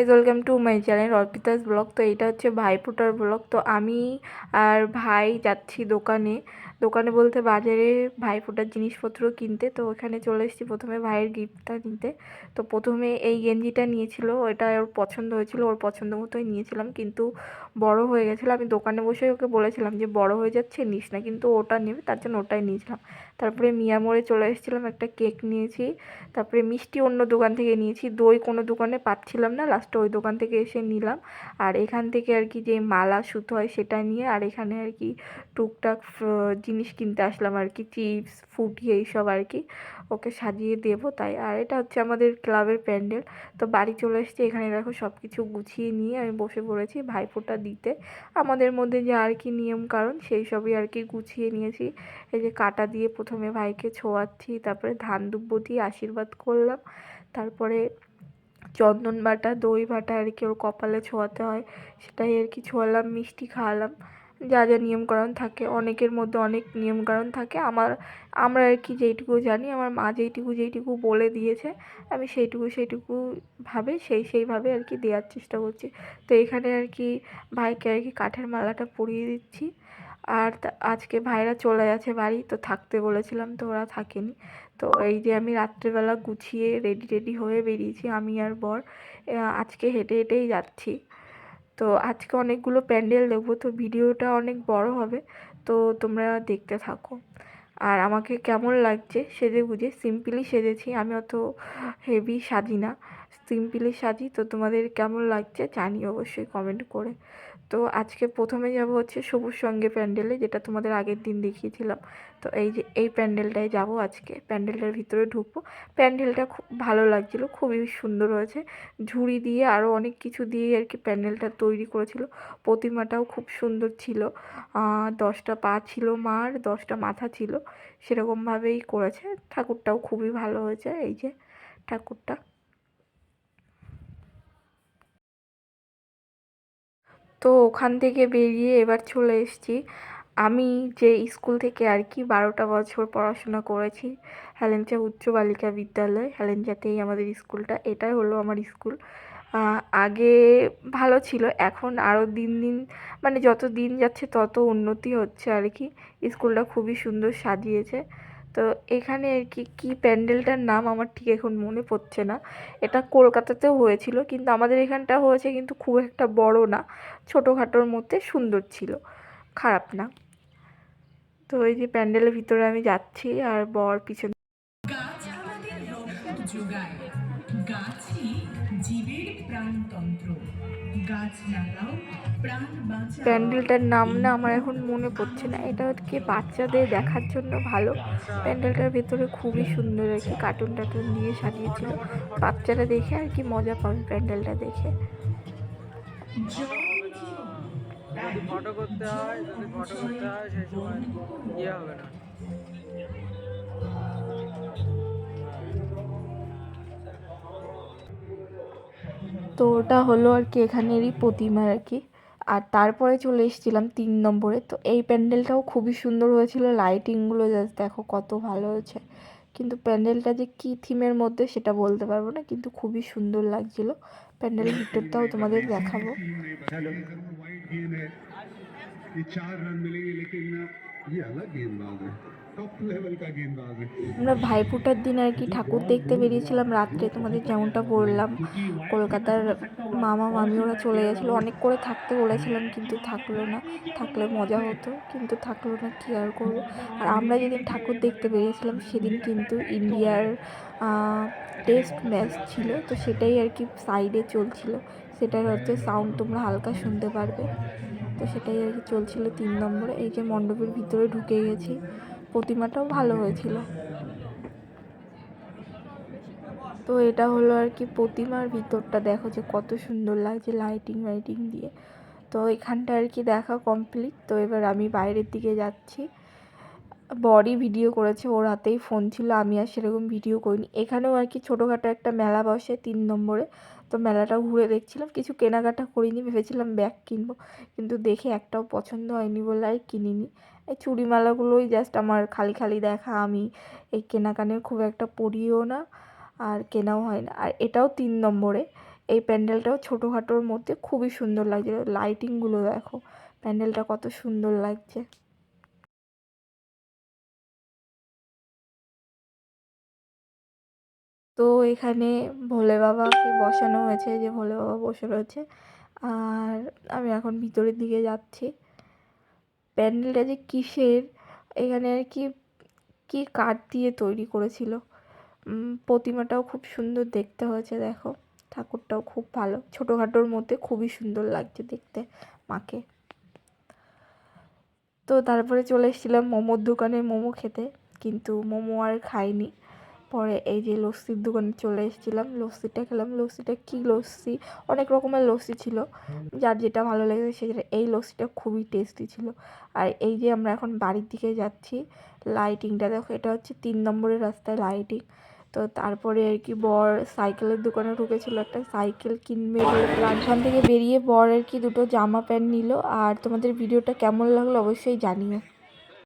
Guys welcome to my channel Arpita's blog তো এটা হচ্ছে ভাইফোঁটার ব্লগ তো আমি আর ভাই যাচ্ছি দোকানে। দোকানে বলতে বাজারে ভাইফোঁটার জিনিসপত্র কিনতে। তো ওখানে চলে এসেছি প্রথমে ভাইয়ের গিফটটা নিতে। তো প্রথমে এই গেঞ্জিটা নিয়েছিল ওটা ওর পছন্দ হয়েছিল, ওর পছন্দ মতোই নিয়েছিলাম। কিন্তু বড় হয়ে গেছিল, আমি দোকানে বসে ওকে বলেছিলাম যে, বড় হয়ে যাচ্ছে, নিস না। কিন্তু ওটা নেবে, তার জন্য ওটাই নিয়েছিলাম। তারপরে মিয়া মোড়ে চলে এসেছিলাম, একটা কেক নিয়েছি। তারপরে মিষ্টি অন্য দোকান থেকে নিয়েছি। দই কোনো দোকানে পাচ্ছিলাম না লাস্টে ওই দোকান থেকে এসে নিলাম। আর এখান থেকে আর কি যে মালা, সুতো হয় সেটা নিয়ে আর এখানে আর কি টুকটাক জিনিস কিনতে আসলাম আর কি। চিপস ফুটি এইসব আর কি ওকে সাজিয়ে দেবো তাই। আর এটা হচ্ছে আমাদের ক্লাবের প্যান্ডেল। তো বাড়ি চলে এসেছি। এখানে দেখো সব কিছু গুছিয়ে নিয়ে আমি বসে পড়েছি ভাইফোঁটা দিতে। আমাদের মধ্যে যে আর কি নিয়ম কারণ সেই সবই আর কি গুছিয়ে নিয়েছি। এই যে কাটা দিয়ে প্রথমে ভাইকে ছোঁয়াচ্ছি, তারপরে ধান দুব্বো দিয়ে আশীর্বাদ করলাম। তারপরে চন্দন বাটা, দই বাটা আর কি ওর কপালে ছোঁয়াতে হয়। সেটাই আর কি ছোঁয়ালাম, মিষ্টি খাওয়ালাম। যা যা নিয়মকানুন থাকে, অনেকের মধ্যে অনেক নিয়মকানুন থাকে। আমার, আমরা আর কি যেইটুকু জানি, আমার মা যেইটুকু যেইটুকু বলে দিয়েছে, আমি সেইটুকু সেইটুকু ভাবে সেই সেইভাবে আর কি দেওয়ার চেষ্টা করছি। তো এখানে আর কি ভাইকে আর কি কাঠের মালাটা পরিয়ে দিচ্ছি। আর আজকে ভাইরা চলে গেছে বাড়ি, তো থাকতে বলেছিলাম তো ওরা থাকেনি। তো এই যে আমি রাত্রেবেলা গুছিয়ে রেডি রেডি হয়ে বেরিয়েছি, আমি আর বর আজকে হেঁটে হেঁটেই যাচ্ছি। তো আজকে অনেকগুলো প্যান্ডেল দেখব, তো ভিডিওটা অনেক বড় হবে, তো তোমরা দেখতে থাকো। আর আমাকে কেমন লাগছে সেজে গুজে, সিম্পলি সেজেছি, আমি অত হেভি সাজি না। সিম্পলি সাজি। তো তোমাদের কেমন লাগছে জানি অবশ্যই কমেন্ট করে। তো আজকে প্রথমে যাব হচ্ছে সবুজ সঙ্গে প্যান্ডেলে যেটা তোমাদের আগের দিন দেখিয়েছিলাম। তো এই যে, এই প্যান্ডেলটায় যাব আজকে। প্যান্ডেলটার ভিতরে ঢুকবো। প্যান্ডেলটা খুব ভালো লাগছিল, খুবই সুন্দর হয়েছে। ঝুড়ি দিয়ে আরও অনেক কিছু দিয়ে আর কি প্যান্ডেলটা তৈরি করেছিল। প্রতিমাটাও খুব সুন্দর ছিল। দশটা পা ছিল মার, দশটা মাথা ছিল। সেরকমভাবেই করেছে। ঠাকুরটাও খুবই ভালো হয়েছে। এই যে, ঠাকুরটা। তো ওখান থেকে বেরিয়ে এবার চলে এসেছি। আমি যে স্কুল থেকে আর কি বারোটা বছর পড়াশোনা করেছি, হেলেঞ্চা উচ্চ বালিকা বিদ্যালয়, হেলেঞ্চাতেই আমাদের স্কুলটা, এটাই হলো আমার স্কুল। আগে ভালো ছিল, এখন আরও দিন দিন মানে যত দিন যাচ্ছে তত উন্নতি হচ্ছে আর কি। স্কুলটা খুবই সুন্দর সাজিয়েছে। তো এখানে আর কি, কী প্যান্ডেলটার নাম আমার ঠিক এখন মনে পড়ছে না। এটা কলকাতাতেও হয়েছিল, কিন্তু আমাদের এখানটা হয়েছে কিন্তু খুব একটা বড় না, ছোটোখাটোর মধ্যে সুন্দর ছিল, খারাপ না। তো এই যে প্যান্ডেলের ভিতরে আমি যাচ্ছি আর বর পিছনে গাছ আমাদের যোগায় গাছই জীবের প্রাণতন্ত্র। গাছ লাগাও প্রাণ বাঁচাও। প্যান্ডেলটার নাম না আমার এখন মনে পড়ছে না। এটা হচ্ছে বাচ্চাদের দেখার জন্য ভালো। প্যান্ডেলটার ভেতরে খুবই সুন্দর আর কি কার্টুন টার্টুন দিয়ে সাজিয়েছিল। বাচ্চারা দেখে আর কি মজা পাবে প্যান্ডেলটা দেখে। যদি ফটো করতে হয় যদি ফটো করতে হয় সেই সময় ইয়ে হবে না। তো ওটা হলো আর কি এখানেরই প্রতিমা আর কি। আর তারপরে চলে এসেছিলাম তিন নম্বরে। তো এই প্যান্ডেলটাও খুবই সুন্দর হয়েছিল। লাইটিংগুলো জাস্ট দেখো কত ভালো হয়েছে। কিন্তু প্যান্ডেলটা যে কী থিমের মধ্যে সেটা বলতে পারব না, কিন্তু খুবই সুন্দর লাগছিল। প্যান্ডেলের ভিতরটাও তোমাদের দেখাবো। আমরা ভাইফোঁটার দিন আর কি ঠাকুর দেখতে বেরিয়েছিলাম রাত্রে, তোমাদের যেমনটা বললাম। কলকাতার মামা মামি ওরা চলে গেছিল। অনেক করে থাকতে বলেছিলাম, কিন্তু থাকল না। থাকলে মজা হতো, কিন্তু থাকল না, কী আর করব? আর আমরা যেদিন ঠাকুর দেখতে বেরিয়েছিলাম, সেদিন কিন্তু ইন্ডিয়ার টেস্ট ম্যাচ ছিল। তো সেটাই আর কি সাইডে চলছিল। সেটার হচ্ছে সাউন্ড তোমরা হালকা শুনতে পারবে। তো সেটাই আর কি চলছিল তিন নম্বরে। এই যে মণ্ডপের ভিতরে ঢুকে গেছি। প্রতিমাটাও ভালো হয়েছিল। তো এটা হলো আর কি প্রতিমার ভিতরটা। দেখো যে কত সুন্দর লাগছে লাইটিং লাইটিং দিয়ে। তো এখানটা আর কি দেখা কমপ্লিট তো এবার আমি বাইরের দিকে যাচ্ছি। বডি ভিডিও করেছে, ওর হাতেই ফোন ছিল। আমি আর সেরকম ভিডিও করিনি। এখানেও আর কি ছোটোখাটো একটা মেলা বসে তিন নম্বরে। তো মেলাটা ঘুরে দেখছিলাম, কিছু কেনাকাটা করিনি, ভেবেছিলাম ব্যাগ কিনবো, কিন্তু দেখে একটাও পছন্দ হয়নি বলে আর কিনিনি। এই চুড়িমালাগুলোই জাস্ট আমার খালি খালি দেখা, আমি এই কেনাকানের খুব একটা পরিও না, আর কেনাও হয় না। আর এটাও তিন নম্বরে, এই প্যান্ডেলটাও ছোটোখাটোর মধ্যে খুবই সুন্দর লাগছিল লাইটিংগুলো দেখো, প্যান্ডেলটা কত সুন্দর লাগছে। তো এখানে ভোলে বাবাকে বসানো হয়েছে যে ভোলে বাবা বসে রয়েছে। আর আমি এখন ভিতরের দিকে যাচ্ছি। প্যান্ডেলটা যে কিসের, এখানে আর কি কি কাঠ দিয়ে তৈরি করেছিল। প্রতিমাটাও খুব সুন্দর দেখতে হয়েছে, দেখো। ঠাকুরটাও খুব ভালো। ছোটোখাটোর মধ্যে খুবই সুন্দর লাগছে দেখতে মাকে। তো তারপরে চলে এসেছিলাম মোমোর দোকানে মোমো খেতে, কিন্তু মোমো আর খাইনি। পরে এই যে লস্যির দোকানে চলে এসেছিলাম, লস্যিটা খেলাম। লস্যিটা কী লস্যি? অনেক রকমের লস্যি ছিল। যার যেটা ভালো লেগেছে সেটা এই লস্যিটা খুবই টেস্টি ছিল। আর এই যে আমরা এখন বাড়ির দিকে যাচ্ছি লাইটিংটা দেখো, এটা হচ্ছে তিন নম্বরের রাস্তায় লাইটিং তো তারপরে আর কি বর সাইকেলের দোকানে ঢুকেছিল, একটা সাইকেল কিনবে ওখান থেকে বেরিয়ে বর আর কি দুটো জামা প্যান্ট নিল। আর তোমাদের ভিডিওটা কেমন লাগল অবশ্যই জানিও।